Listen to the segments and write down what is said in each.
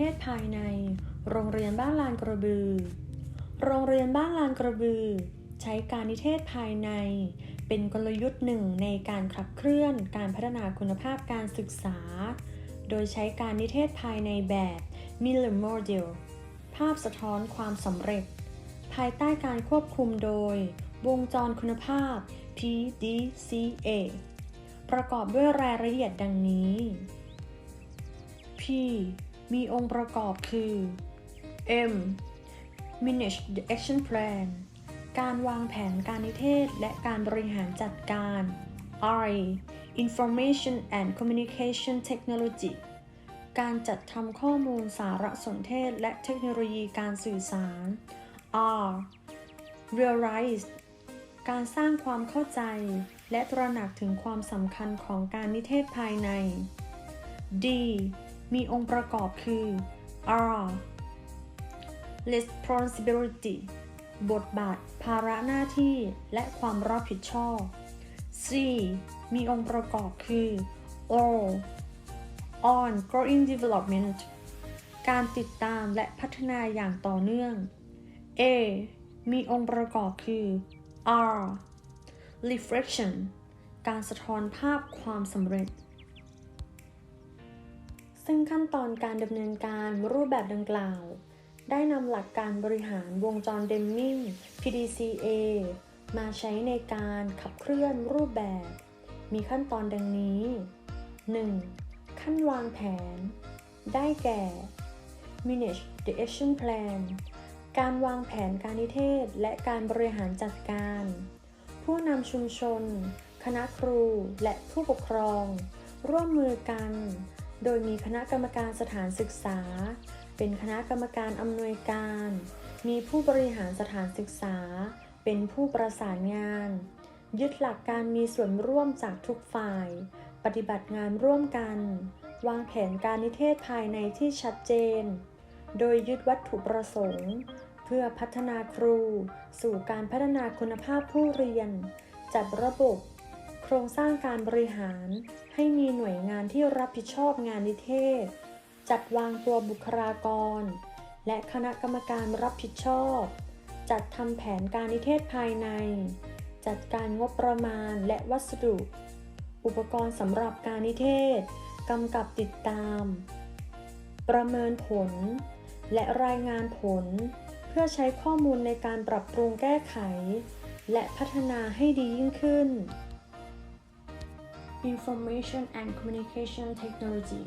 เทศภายใน โรงเรียนบ้านลานกระบือ โรงเรียนบ้านลานกระบือ ใช้การนิเทศภายใน เป็นกลยุทธ์หนึ่งในการขับเคลื่อนการพัฒนาคุณภาพการศึกษา โดยใช้การนิเทศภายในแบบ Miller Model ภาพสะท้อนความสำเร็จ ภายใต้การควบคุมโดย วงจรคุณภาพ PDCA ประกอบด้วยรายละเอียดดังนี้ P มีองค์ประกอบคือ M manage the action plan การวางแผนการนิเทศและการบริหารจัดการ I information and communication technology การจัดทำข้อมูลสารสนเทศและเทคโนโลยีการสื่อสาร R realize การสร้างความเข้าใจ และตระหนักถึงความสำคัญของการนิเทศภายใน D มีองค์ประกอบคือ R responsibility บทบาท ภาระหน้าที่ และความรับผิดชอบ C มีองค์ประกอบคือ O On Growing development การติดตามและพัฒนาอย่างต่อเนื่อง A มีองค์ประกอบคือ R reflection การสะท้อนภาพความสำเร็จ ซึ่งขั้นตอนการดำเนินการรูปแบบดังกล่าว ได้นำหลักการบริหารวงจรเดมมิง PDCA มาใช้ในการขับเคลื่อนรูปแบบ มีขั้นตอนดังนี้ 1. ขั้นวางแผน ได้แก่ manage the action plan การวางแผนการนิเทศ และการบริหารจัดการ ผู้นำชุมชน คณะครูและผู้ปกครอง ร่วมมือกัน โดยมีคณะกรรมการสถานศึกษา เป็นคณะกรรมการอำนวยการ มีผู้บริหารสถานศึกษา เป็นผู้ประสานงาน ยึดหลักการมีส่วนร่วมจากทุกฝ่าย ปฏิบัติงานร่วมกัน วางแผนการนิเทศภายในที่ชัดเจน โดยยึดวัตถุประสงค์ เพื่อพัฒนาครู สู่การพัฒนาคุณภาพผู้เรียน จัดระบบ ครงสร้างการบริหาร ให้มีหน่วยงานที่รับผิดชอบงานนิเทศ จัดวางตัวบุคลากร และคณะกรรมการรับผิดชอบ จัดทำแผนการนิเทศภายใน จัดการงบประมาณและวัสดุ อุปกรณ์สำหรับการนิเทศกำกับติดตาม ประเมินผล และรายงานผล เพื่อใช้ข้อมูลในการปรับปรุงแก้ไข และพัฒนาให้ดียิ่งขึ้น Information and Communication Technology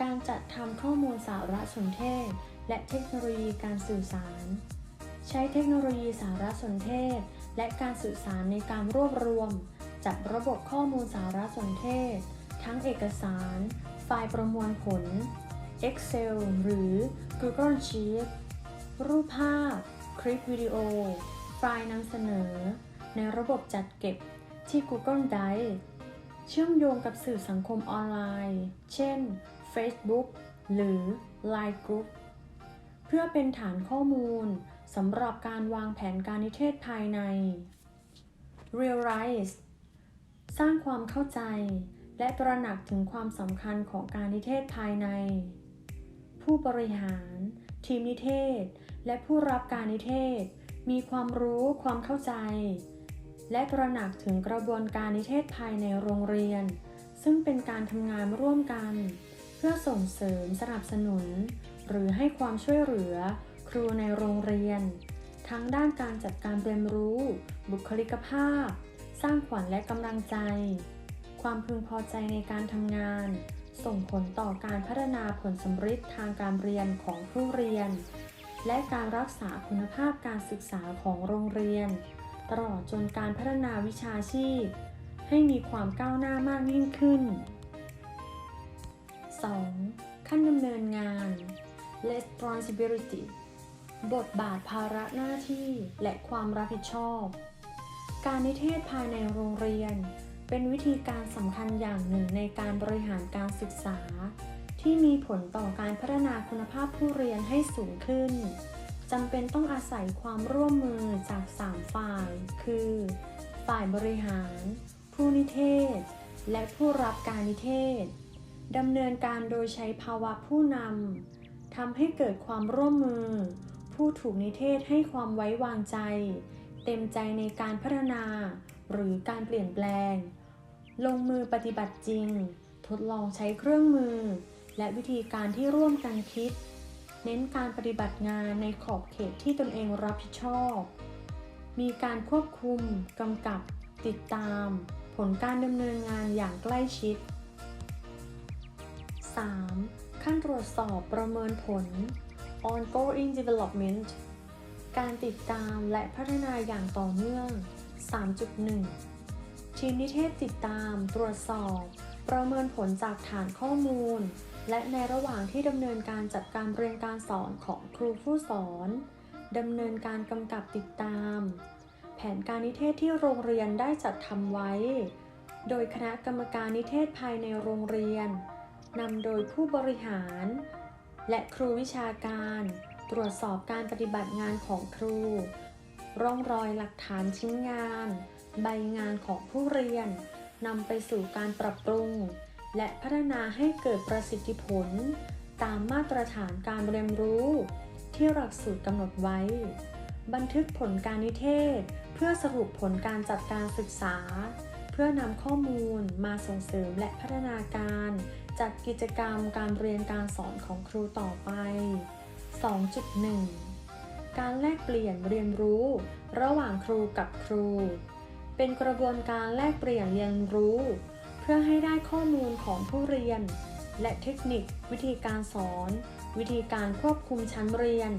การจัดทำข้อมูลสารสนเทศ และเทคโนโลยีการสื่อสาร ใช้เทคโนโลยีสารสนเทศ และการสื่อสารในการรวบรวม จัดระบบข้อมูลสารสนเทศ ทั้งเอกสาร ไฟล์ประมวลผล Excel หรือ Google Sheet รูปภาพ คลิปวิดีโอ ไฟล์นำเสนอ ในระบบจัดเก็บที่ Google Drive เชื่อมโยงกับสื่อสังคมออนไลน์ เช่น Facebook หรือ Line Group เพื่อเป็นฐานข้อมูลสำหรับการวางแผนการนิเทศภายใน Realize สร้างความเข้าใจ และตระหนักถึงความสำคัญของการนิเทศภายใน ผู้บริหาร ทีมนิเทศ และผู้รับการนิเทศ มีความรู้ความเข้าใจ และตระหนักถึงกระบวนการนิเทศภายในโรงเรียน ซึ่งเป็นการทำงานร่วมกัน เพื่อส่งเสริมสนับสนุน หรือให้ความช่วยเหลือ ครูในโรงเรียน ทั้งด้านการจัดการเรียนรู้ บุคลิกภาพ สร้างขวัญและกำลังใจ ความพึงพอใจในการทำงาน ส่งผลต่อการพัฒนาผลสำฤทธิ์ทางการเรียนของผู้เรียน และการรักษาคุณภาพการศึกษาของโรงเรียน ตลอดจนการพัฒนาวิชาชีพ ให้มีความก้าวหน้ามากยิ่งขึ้น 2. ขั้นดำเนินงาน responsibility บทบาทภาระหน้าที่และความรับผิดชอบ การนิเทศภายในโรงเรียน เป็นวิธีการสำคัญอย่างหนึ่งในการบริหารการศึกษา ที่มีผลต่อการพัฒนาคุณภาพผู้เรียนให้สูงขึ้น จำเป็นต้องอาศัยความร่วมมือจาก 3 ฝ่าย คือ ฝ่ายบริหาร ผู้นิเทศ และผู้รับการนิเทศดำเนินการโดยใช้ภาวะผู้นำทำให้เกิดความร่วมมือ ผู้ถูกนิเทศให้ความไว้วางใจ เต็มใจในการพัฒนา หรือการเปลี่ยนแปลง ลงมือปฏิบัติจริง ทดลองใช้เครื่องมือ และวิธีการที่ร่วมกันคิด เน้นการปฏิบัติงานในขอบเขตที่ตนเองรับผิดชอบ มีการควบคุมกำกับ ติดตาม ผลการดำเนินงานอย่างใกล้ชิด 3. ขั้นตรวจสอบประเมินผล ongoing development การติดตามและพัฒนาอย่างต่อเนื่อง 3.1 ทีมนิเทศติดตาม ตรวจสอบ ประเมินผลจากฐานข้อมูล และในระหว่างที่ดำเนินการจัดการเรียนการสอนของครูผู้สอนดำเนินการกำกับติดตาม แผนการนิเทศที่โรงเรียนได้จัดทำไว้ โดยคณะกรรมการนิเทศภายในโรงเรียนนำโดยผู้บริหาร และครูวิชาการ ตรวจสอบการปฏิบัติงานของครู ร่องรอยหลักฐานชิ้นงาน ใบงานของผู้เรียนนำไปสู่การปรับปรุง และพัฒนาให้เกิดประสิทธิผล ตามมาตรฐานการเรียนรู้ ที่หลักสูตรกำหนดไว้ บันทึกผลการนิเทศ เพื่อสรุปผลการจัดการศึกษา เพื่อนำข้อมูลมาส่งเสริมและพัฒนาการ จัดกิจกรรมการเรียนการสอนของครูต่อไป 2.1 การแลกเปลี่ยนเรียนรู้ ระหว่างครูกับครู เป็นกระบวนการแลกเปลี่ยนเรียนรู้ พื่อให้ได้ข้อมูลของผู้เรียน และเทคนิค วิธีการสอน วิธีการควบคุมชั้นเรียน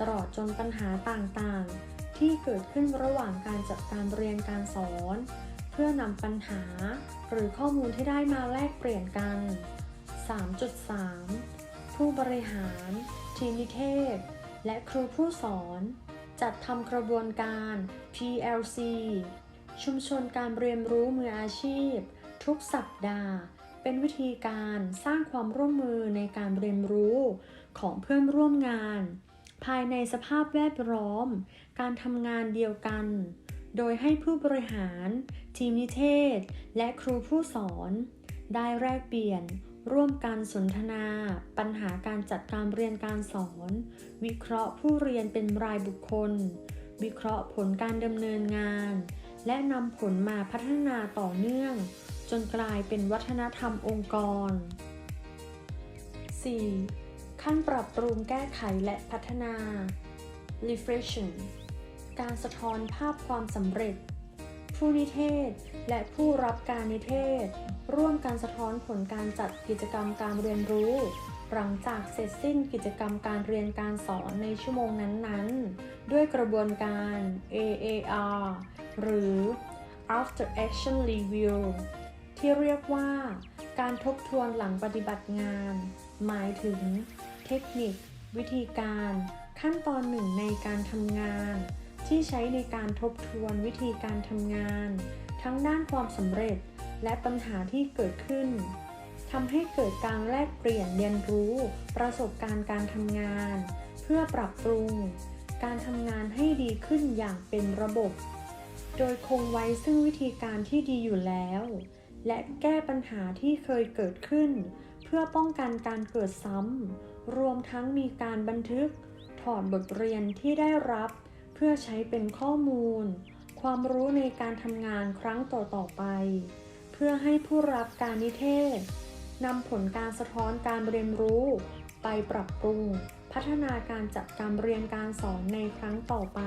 ตลอดจนปัญหาต่างๆ ที่เกิดขึ้นระหว่างการจัดการเรียนการสอน เพื่อนำปัญหา หรือข้อมูลที่ได้มาแลกเปลี่ยนกัน 3.3 ผู้บริหาร ทีมนิเทศ และครูผู้สอน จัดทำกระบวนการ PLC ชุมชนการเรียนรู้มืออาชีพ ทุกสัปดาห์ เป็นวิธีการสร้างความร่วมมือในการเรียนรู้ของเพื่อนร่วมงาน ภายในสภาพแวดล้อม การทำงานเดียวกัน โดยให้ผู้บริหาร ทีมนิเทศ และครูผู้สอน ได้แลกเปลี่ยนร่วมกันสนทนา ปัญหาการจัดการเรียนการสอน วิเคราะห์ผู้เรียนเป็นรายบุคคล วิเคราะห์ผลการดำเนินงาน และนำผลมาพัฒนาต่อเนื่อง จนกลายเป็นวัฒนธรรมองค์กร 4. ขั้นปรับปรุงแก้ไขและพัฒนา reflection การสะท้อนภาพความสำเร็จ ผู้นิเทศและผู้รับการนิเทศ ร่วมกันสะท้อนผลการจัดกิจกรรมการเรียนรู้ หลังจากเสร็จสิ้นกิจกรรมการเรียนการสอนในชั่วโมงนั้นๆ ด้วยกระบวนการ AAR หรือ After Action Review ที่เรียกว่า การทบทวนหลังปฏิบัติงาน หมายถึง เทคนิค วิธีการ ขั้นตอนหนึ่งในการทำงาน ที่ใช้ในการทบทวนวิธีการทำงาน ทั้งด้านความสำเร็จและปัญหาที่เกิดขึ้นทำให้เกิดการแลกเปลี่ยนเรียนรู้ ประสบการณ์การทำงาน เพื่อปรับปรุง การทำงานให้ดีขึ้นอย่างเป็นระบบ โดยคงไว้ซึ่งวิธีการที่ดีอยู่แล้ว และแก้ปัญหาที่เคยเกิดขึ้น เพื่อป้องกันการเกิดซ้ำ รวมทั้งมีการบันทึก ถอดบทเรียนที่ได้รับ เพื่อใช้เป็นข้อมูล ความรู้ในการทำงานครั้งต่อๆไป เพื่อให้ผู้รับการนิเทศนำผลการสะท้อนการเรียนรู้ ไปปรับปรุง พัฒนาการจัดการเรียนการสอนในครั้งต่อไป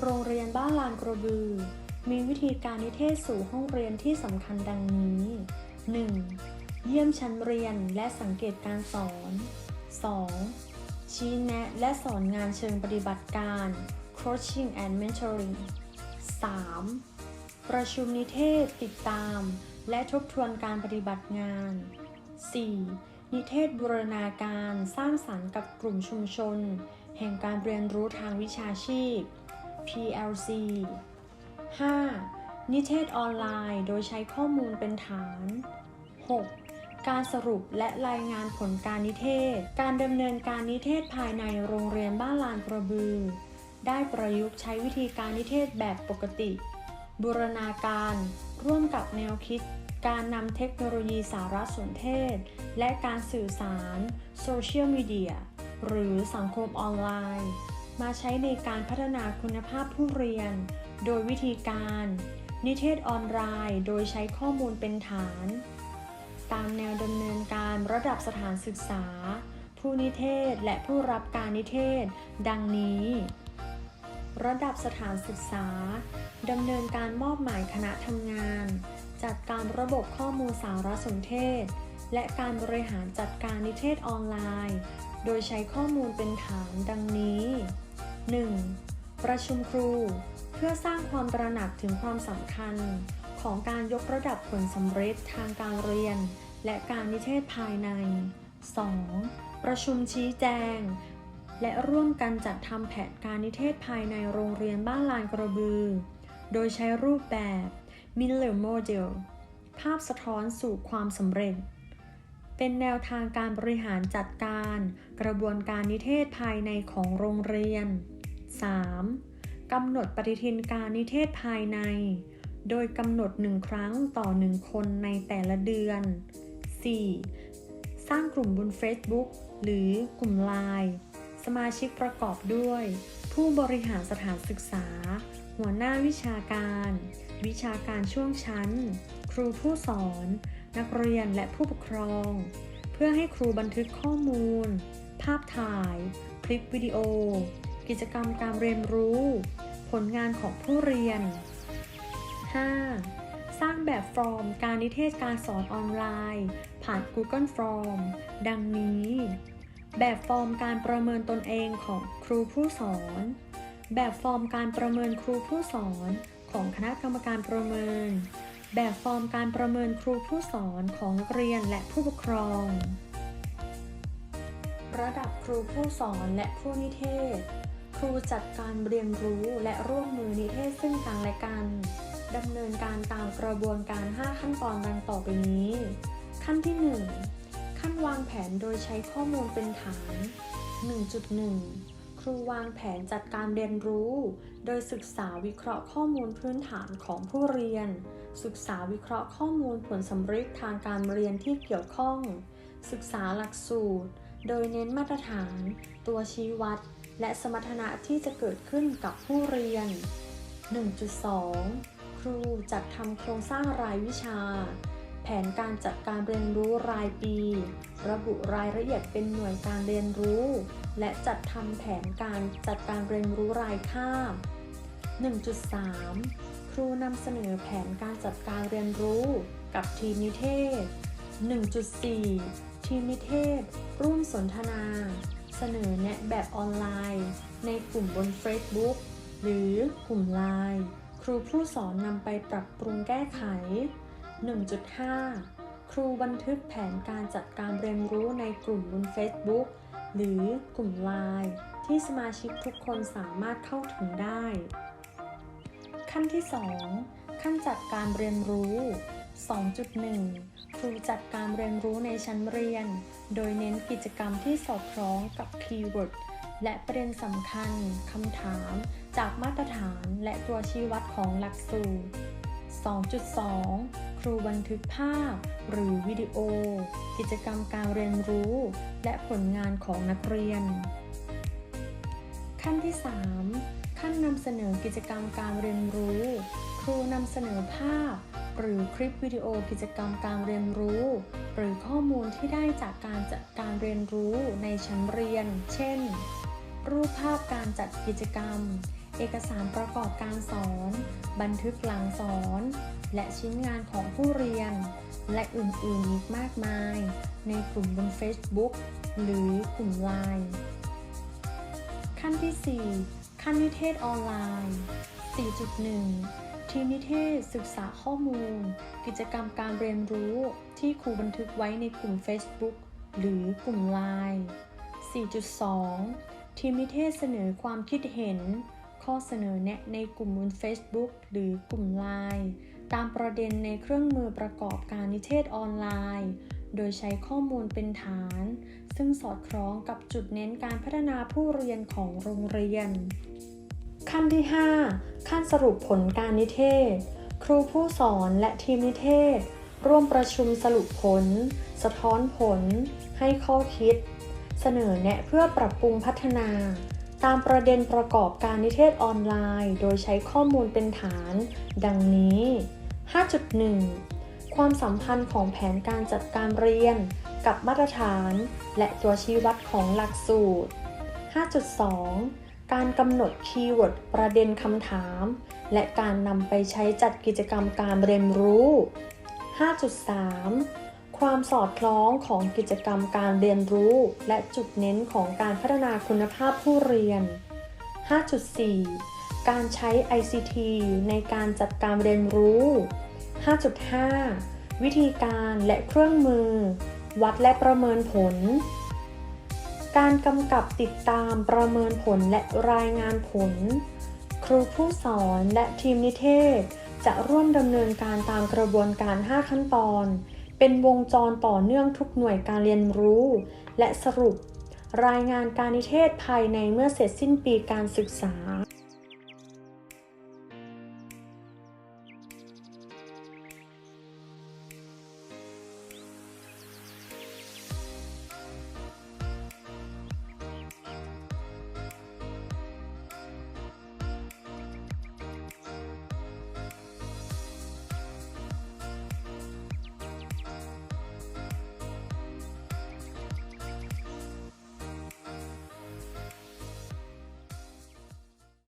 โรงเรียนบ้านลานกระบือ มีวิธีการนิเทศสู่ห้องเรียนที่สำคัญดังนี้ 1. เยี่ยมชั้นเรียนและสังเกตการสอน 2. ชี้แนะและสอนงานเชิงปฏิบัติการ coaching and mentoring 3. ประชุมนิเทศติดตาม และทบทวนการปฏิบัติงาน 4. นิเทศบูรณาการสร้างสรรค์กับกลุ่มชุมชน แห่งการเรียนรู้ทางวิชาชีพ PLC 5. นิเทศออนไลน์โดยใช้ข้อมูลเป็นฐาน 6. การสรุปและรายงานผลการนิเทศ การดำเนินการนิเทศภายในโรงเรียนบ้านลานกระบือ ได้ประยุกต์ใช้วิธีการนิเทศแบบปกติ บูรณาการ ร่วมกับแนวคิด การนำเทคโนโลยีสารสนเทศ และการสื่อสารโซเชียลมีเดียหรือสังคมออนไลน์ มาใช้ในการพัฒนาคุณภาพผู้เรียน โดยวิธีการ นิเทศออนไลน์ โดยใช้ข้อมูลเป็นฐาน ตามแนวดำเนินการระดับสถานศึกษา ผู้นิเทศและผู้รับการนิเทศ ดังนี้ ระดับสถานศึกษาดำเนินการมอบหมายคณะทำงาน จัดการระบบข้อมูลสารสนเทศ และการบริหารจัดการนิเทศออนไลน์ โดยใช้ข้อมูลเป็นฐานดังนี้ 1. ประชุมครู พื่อสร้างความตระหนักถึงความสำคัญของการยกระดับผลสำเร็จทางการเรียน และการนิเทศภายใน 2. ประชุมชี้แจง และร่วมกันจัดทำแผนการนิเทศภายในโรงเรียนบ้านลานกระบือ โดยใช้รูปแบบ Miller Model ภาพสะท้อนสู่ความสำเร็จ เป็นแนวทางการบริหารจัดการ กระบวนการนิเทศภายในของโรงเรียน 3. กำหนดปฏิทินการนิเทศภายใน โดยกำหนดหนึ่งครั้งต่อหนึ่งคนในแต่ละเดือน 4. สร้างกลุ่มบน Facebook หรือกลุ่มไลน์สมาชิกประกอบด้วย ผู้บริหารสถานศึกษา หัวหน้าวิชาการ วิชาการช่วงชั้น ครูผู้สอน นักเรียนและผู้ปกครอง เพื่อให้ครูบันทึกข้อมูล ภาพถ่าย คลิปวิดีโอ กิจกรรมการเรียนรู้ ผลงานของผู้เรียน 5. สร้างแบบฟอร์มการนิเทศการสอนออนไลน์ ผ่าน Google Form ดังนี้ แบบฟอร์มการประเมินตนเองของครูผู้สอน แบบฟอร์มการประเมินครูผู้สอนของคณะกรรมการประเมิน แบบฟอร์มการประเมินครูผู้สอนของนักเรียนและผู้ปกครอง ระดับครูผู้สอนและผู้นิเทศ ครูจัดการเรียนรู้และร่วมมือนิเทศซึ่งกันและกันดำเนินการตามกระบวนการ 5 ขั้นตอนดังต่อไปนี้ ขั้นที่ 1 ขั้นวางแผนโดยใช้ข้อมูลเป็นฐาน 1.1 ครูวางแผนจัดการเรียนรู้ โดยศึกษาวิเคราะห์ข้อมูลพื้นฐานของผู้เรียน ศึกษาวิเคราะห์ข้อมูลผลสำเร็จทางการเรียนที่เกี่ยวข้อง ศึกษาหลักสูตร โดยเน้นมาตรฐาน ตัวชี้วัด และสมรรถนะที่จะเกิดขึ้นกับผู้เรียน 1.2 ครูจัดทำโครงสร้างรายวิชา แผนการจัดการเรียนรู้รายปี ระบุรายละเอียดเป็นหน่วยการเรียนรู้ และจัดทำแผนการจัดการเรียนรู้รายคาบ 1.3 ครูนำเสนอแผนการจัดการเรียนรู้กับทีมนิเทศ 1.4 ทีมนิเทศ ร่วมสนทนา เสนอแนะแบบออนไลน์ ในกลุ่มบน Facebook หรือกลุ่มไลน์ครูผู้สอนนำไปปรับปรุงแก้ไข 1.5 ครูบันทึกแผนการจัดการเรียนรู้ในกลุ่มบน Facebook หรือกลุ่มไลน์ที่สมาชิกทุกคนสามารถเข้าถึงได้ ขั้นที่ 2 ขั้นจัดการเรียนรู้ 2.1 ครูจัดการเรียนรู้ในชั้นเรียน โดยเน้นกิจกรรมที่สอดคล้องกับคีย์เวิร์ดและประเด็นสำคัญ คำถาม จากมาตรฐานและตัวชี้วัดของหลักสูตร 2.2 ครูบันทึกภาพ หรือวิดีโอ กิจกรรมการเรียนรู้ และผลงานของนักเรียน ขั้นที่ 3 ขั้นนำเสนอกิจกรรมการเรียนรู้ ครูนำเสนอภาพ หรือคลิปวิดีโอกิจกรรมการเรียนรู้ หรือข้อมูลที่ได้จากการจัดการเรียนรู้ในชั้นเรียน เช่น รูปภาพการจัดกิจกรรม เอกสารประกอบการสอน บันทึกหลังสอน และชิ้นงานของผู้เรียน และอื่นๆอีกมากมาย ในกลุ่มบน Facebook หรือกลุ่มไลน์ขั้นที่ 4 ขั้นนิเทศออนไลน์ 4.1 ทีมนิเทศศึกษาข้อมูล กิจกรรมการเรียนรู้ที่ครูบันทึกไว้ในกลุ่ม Facebook หรือกลุ่มไลน์4.2 ทีมนิเทศเสนอความคิดเห็น ข้อเสนอแนะในกลุ่มบน Facebook หรือกลุ่มไลน์ตามประเด็นในเครื่องมือประกอบการนิเทศออนไลน์ โดยใช้ข้อมูลเป็นฐาน ซึ่งสอดคล้องกับจุดเน้นการพัฒนาผู้เรียนของโรงเรียน ขั้นที่ 5 ขั้นสรุปผลการนิเทศ ครูผู้สอนและทีมนิเทศ ร่วมประชุมสรุปผล สะท้อนผล ให้ข้อคิด เสนอแนะเพื่อปรับปรุงพัฒนา ตามประเด็นประกอบการนิเทศออนไลน์ โดยใช้ข้อมูลเป็นฐาน ดังนี้ 5.1 ความสัมพันธ์ของแผนการจัดการเรียน กับมาตรฐาน และตัวชี้วัดของหลักสูตร 5.2 การกำหนดคีย์เวิร์ดประเด็นคำถาม และการนำไปใช้จัดกิจกรรมการเรียนรู้ 5.3 ความสอดคล้องของกิจกรรมการเรียนรู้ และจุดเน้นของการพัฒนาคุณภาพผู้เรียน 5.4 การใช้ ICT ในการจัดการเรียนรู้ 5.5 วิธีการและเครื่องมือ วัดและประเมินผล การกำกับติดตามประเมินผลและรายงานผล ครูผู้สอนและทีมนิเทศ จะร่วมดำเนินการตามกระบวนการ 5 ขั้นตอน เป็นวงจรต่อเนื่องทุกหน่วยการเรียนรู้ และสรุป รายงานการนิเทศภายในเมื่อเสร็จสิ้นปีการศึกษา